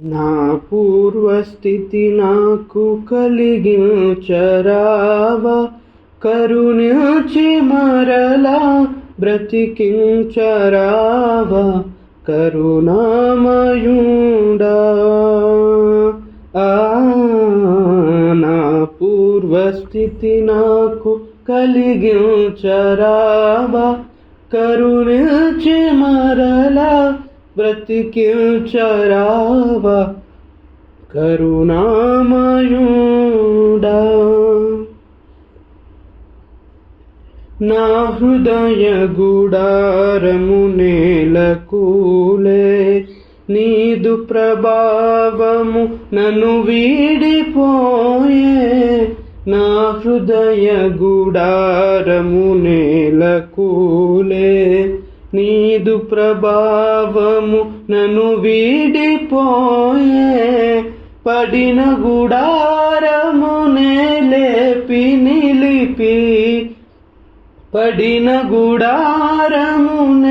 నా పూర్వస్థితి నాకు కలిగించరావా. కరుణించి మరలా బ్రతికించరావా. కరుణామయుడా. ఆ నా పూర్వస్థితి నాకు కలిగించరావా. కరుణించి మరలా బ్రతికించరావా కరుణామయుడా. నా హృదయ గుడారము నేలకూలే. నీదు ప్రభావము నన్ను వీడిపోయే. నా హృదయ గుడారము నేలకూలే. నీదు ప్రభావము నన్ను వీడిపోయే. పడిన గుడారము లేపి నిలిపి. పడిన గుడారము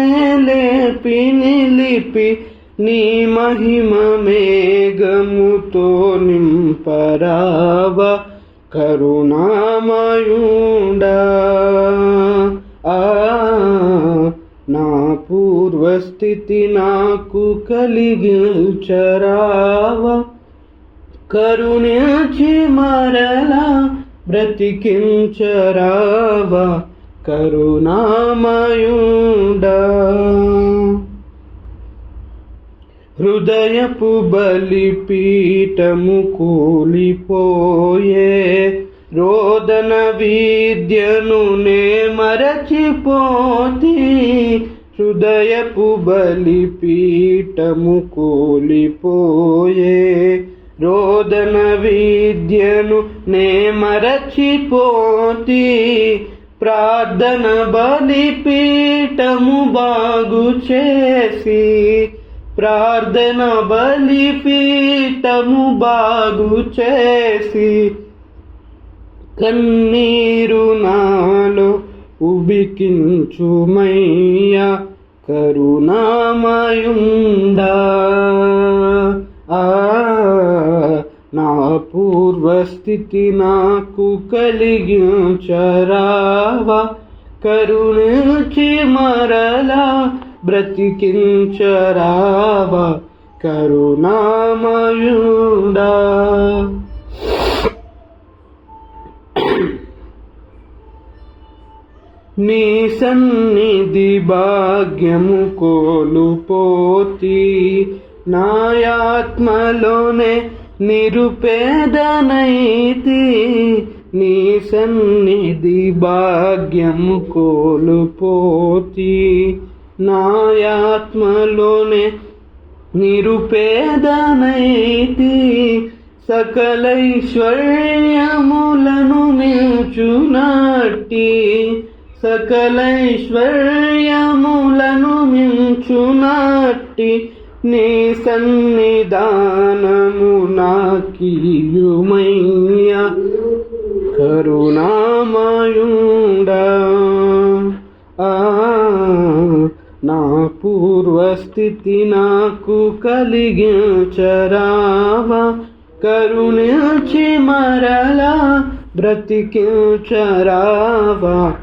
లేపి నిలిపి. నీ మహిమ మేఘముతో నింపరావ. కరుణామయుడా. ఆ పూర్వస్థితి నాకు కలిగించరావా. కరుణించి మరలా బ్రతికించరావా. కరుణామయుడా. హృదయపు బలిపీఠము కూలిపోయే. రోదన విద్యను నే మరచిపోతి. హృదయపు బలిపీఠము కూలిపోయే రోదన విద్యను నే మరచిపోతి ప్రార్థన బలిపీఠము బాగు చేసి ప్రార్థన బలిపీఠము బాగు చేసి కన్నీరు నాలో ఉబికించుమయ్యా కరుణామయుండా. నా పూర్వస్థితి నాకు కలిగించరావా. కరుణించి మరలా బ్రతికించరావా. కరుణామయుడా. నీ సన్నిధి భాగ్యము కోలుపోతి. నాయాత్మలోనే నిరుపేదనైతి. నీ సన్నిధి భాగ్యము కోలుపోతి. నాయాత్మలోనే నిరుపేదనైతి. సకలైశ్వర్యములను మించునట్టి సకలైశ్వర్యములను మించునట్టి నీ సన్నిధానము నాకీయుమయ్య. కరుణామయుండ. నా పూర్వస్థితి నాకు కలిగించరావా. కరుణించి మరలా బ్రతికించరావా.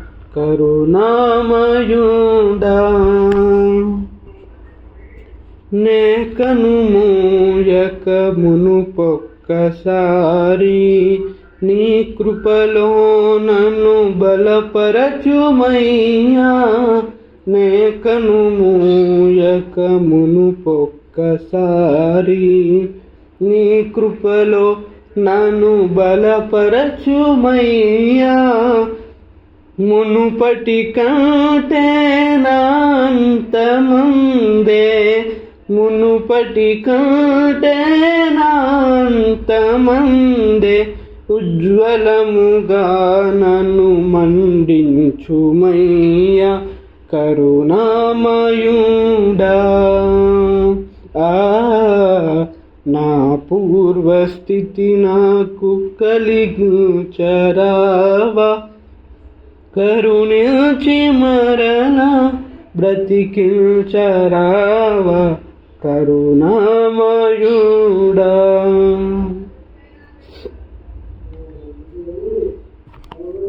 కరుణామయుడా నే కనుమూయక మునుపొక్కసారి నీ కృపలో నన్ను బలపరచుమయ్యా నే కనుమూయక మునుపొక్కసారి నీ కృపలో నన్ను బలపరచుమయ్యా మునుపటి కంటే నాంతమందే. మునుపటి కంటే నాంతమందే. ఉజ్వలముగా నన్ను మండించుమయ్యా. కరుణామయుడా. ఆ నా పూర్వస్థితి నాకు కలిగించరావా. కరుణించి మరణ బ్రతికించరావా కరుణామయుడా.